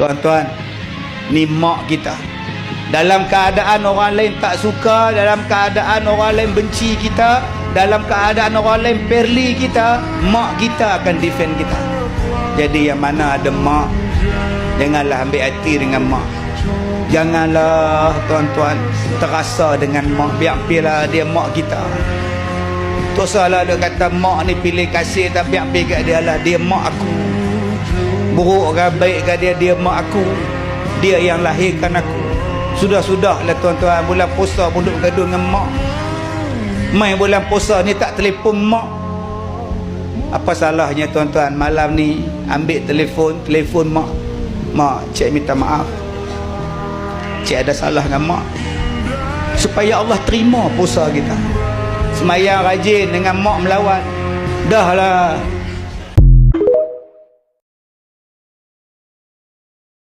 Tuan-tuan, ni mak kita. Dalam keadaan orang lain tak suka, dalam keadaan orang lain benci kita, dalam keadaan orang lain perli kita, mak kita akan defend kita. Jadi yang mana ada mak, janganlah ambil hati dengan mak. Janganlah tuan-tuan terasa dengan mak. Biar-biarlah dia mak kita. Tak salah dia kata mak ni pilih kasih tapi biar kat dia lah. Dia mak aku. Buruk ke baik ke dia, dia mak aku. Dia yang lahirkan aku. Sudah-sudah lah tuan-tuan bulan puasa pun duduk gaduh dengan mak. Main bulan puasa ni tak telefon mak. Apa salahnya tuan-tuan malam ni ambil telefon, telefon mak. Mak, cik minta maaf. Cik ada salah dengan mak. Supaya Allah terima puasa kita. Semayang rajin dengan mak melawan. Dah lah